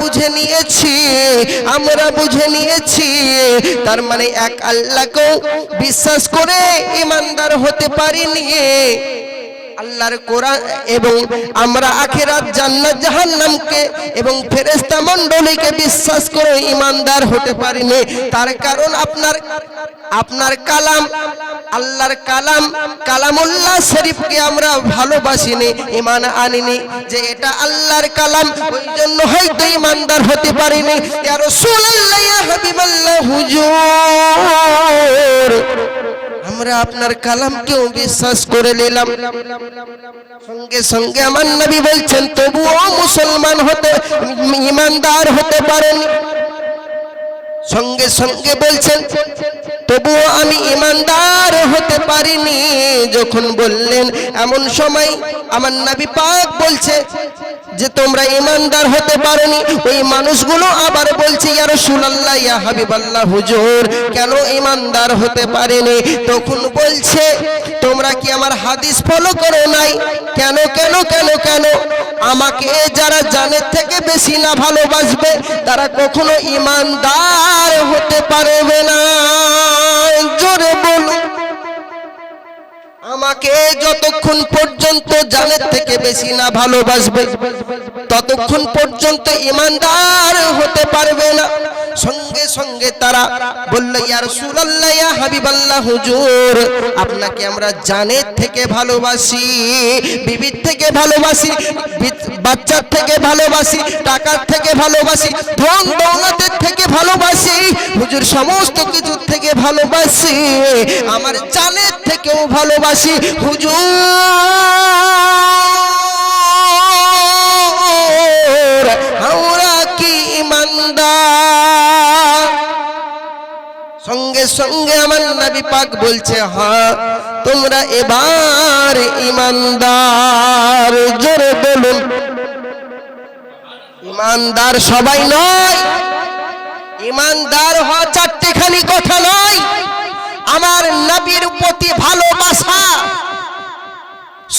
বুঝে নিয়েছি, আমরা বুঝে নিয়েছি। তার মানে এক আল্লাহকেও বিশ্বাস করে ইমানদার হতে পারিনি। আল্লাহর কোরআন এবং আমরা আখেরাত জান্নাত, জাহান্নামকে এবং ফেরেশতা মণ্ডলীকে বিশ্বাস করে ইমানদার হতে পারিনি। তার কারণ আপনার আপনার কালাম, আল্লাহর কালাম, কালামুল্লাহ শরীফকে আমরা ভালোবাসিনি ইমান আনিনি। যে এটা আল্লাহর কালাম, ওই জন্য হয়তো ইমানদার হতে পারিনি। হুজুর। আমরা আপনার কালামকেও বিশ্বাস করে নিলাম। সঙ্গে সঙ্গে আমার নবী বলছেন, তবুও মুসলমান হতে ইমানদার হতে পারেন। সঙ্গে সঙ্গে বলছেন তবুও আমি ইমানদার হতে পারিনি। যখন বললেন, এমন সময় আমার নবী পাক বলছে যে, তোমরা ইমানদার হতে পারোনি। ওই মানুষগুলো আবার বলছে, ইয়া রাসূলুল্লাহ, ইয়া হাবিবাল্লাহ, হুজুর, কেন ইমানদার হতে পারেনি? তখন বলছে, তোমরা কি আমার হাদিস ফলো করো নাই? কেন কেন কেন কেন? আমাকে যারা জানের থেকে বেশি না ভালোবাসবে, তারা কখনো ইমানদার হতে পারবে না। আমাকে যতক্ষণ পর্যন্ত জানের থেকে বেশি না ভালোবাসবে, ততক্ষণ পর্যন্ত ইমানদার হতে পারবে না। সঙ্গে সঙ্গে তারা বলল, ইয়া রাসূলুল্লাহ, ইয়া হাবিবাল্লাহ, হুজুর, আপনাকে আমরা জানের থেকে ভালোবাসি, বিবির থেকে ভালোবাসি, বাচ্চার থেকে ভালোবাসি, টাকার থেকে ভালোবাসি ধন দৌলতের থেকে ভালোবাসি, হুজুর সমস্ত কিছুর থেকে ভালোবাসি, আমার জানের থেকেও ভালোবাসি, হুজুর আমরা কি ইমানদার? সঙ্গে সঙ্গে আমার নবী পাক বলছে হ্যাঁ তোমরা এবার ইমানদার, জোরে বলুন। ইমানদার সবাই নয় ইমানদার হওয়া চারটেখানি কথা নয়। আমার নবীর প্রতি ভালোবাসা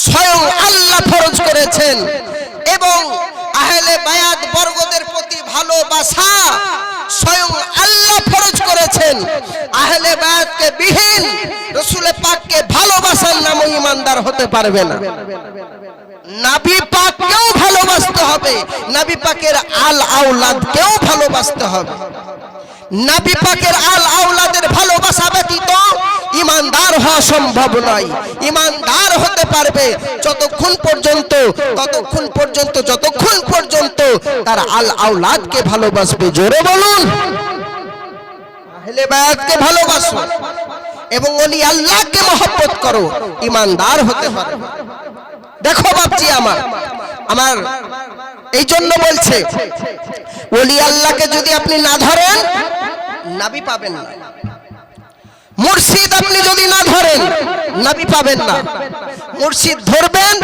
স্বয়ং আল্লাহ ফরজ করেছেন এবং আহলে বায়াত বর্গদের প্রতি ভালোবাসা স্বয়ং আল্লাহ ফরজ করেছেন। আহলে বায়াতকে বিহীন রসুলে পাককে ভালোবাসার নাম ইমানদার হতে পারবে না। নাবি পাককেও ভালোবাসতে হবে। নাবি পাকের আল আউলাদকেও ভালোবাসতে হবে। নাবি পাকের আল আউলাদের ভালোবাসা ব্যতীত ইমানদার হওয়া সম্ভব নয়। ইমানদার হতে পারবে যতক্ষণ পর্যন্ত, ততক্ষণ পর্যন্ত, যতক্ষণ পর্যন্ত তার আল আউলাদকে ভালোবাসবে। জোরে বলুন। আহলে ভালোবাসো এবং ওলি আল্লাহকে মহব্বত করো। ইমানদার হতে পারবে দেখো বাপজি আমার আমার এই জন্য বলছে, ওলি আল্লাহকে যদি আপনি না ধরেন, নাবি পাবেন না। মুর্শিদ আপনি যদি না ধরেন, নাবি পাবেন না। মুর্শিদ ধরবেন,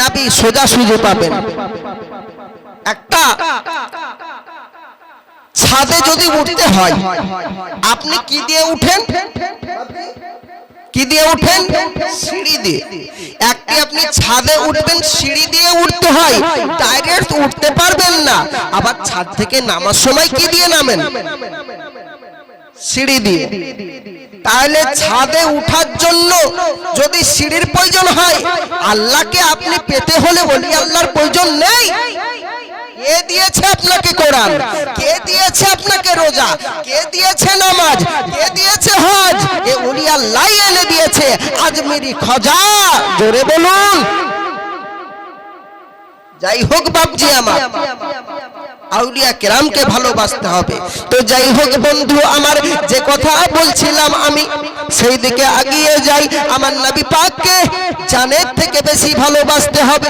নাবি সোজা সুজি পাবেন। একটা ছাদে যদি উঠতে হয়, আপনি কি দিয়ে উঠেন? কি দিয়ে উঠেন? সিঁড়ি দিয়ে। একটি আপনি ছাদে উঠবেন, সিঁড়ি দিয়ে হয় ডাইরেক্ট উঠতে পারবেন না। আবার ছাদ থেকে নামার সময় কি দিয়ে নামেন? সিঁড়ি দিয়ে। তাহলে ছাদে উঠার জন্য যদি সিঁড়ির প্রয়োজন হয়, আল্লাহকে আপনি পেতে হলে বলি, আল্লাহর প্রয়োজন নেই। কে দিয়েছে আপনাকে কোরআন? কে দিয়েছে আপনাকে রোজা? কে দিয়েছে নামাজ? কে দিয়েছে হজ? এ উনি আল্লাহ এনে দিয়েছে। আজমিরি খজা। জোরে বলুন। যাই হোক বাপজি আমার, আউলিয়া কেরামকে ভালোবাসতে হবে। তো যাই হোক বন্ধু আমার, যে কথা বলছিলাম আমি, সেই দিকে আগিয়ে যাই। আমার নবী পাককে জানের থেকে বেশি ভালোবাসতে হবে।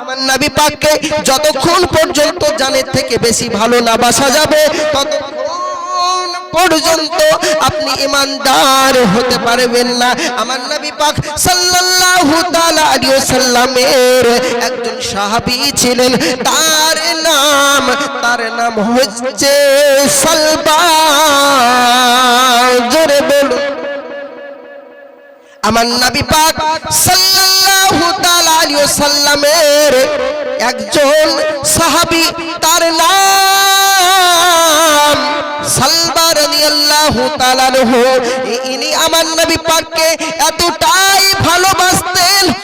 আমার নবী পাককে যতক্ষণ পর্যন্ত জানের থেকে বেশি ভালো না বাসা যাবে, ততক্ষণ পর্যন্ত আপনি ইমানদার হতে পারবেন না। আমার নবী পাক সাল্লাল্লাহু তাআলা আলাইহি ওয়াসাল্লামের একজন সাহাবী ছিলেন, তার নাম তার নাম হচ্ছে সালবা জোরে বলুন। আমার নবী পাক সাল্লাল্লাহু তাআলা আলাইহি ওয়াসাল্লামের একজন সাহাবী, তার ইনি আমার নবী পাককে এত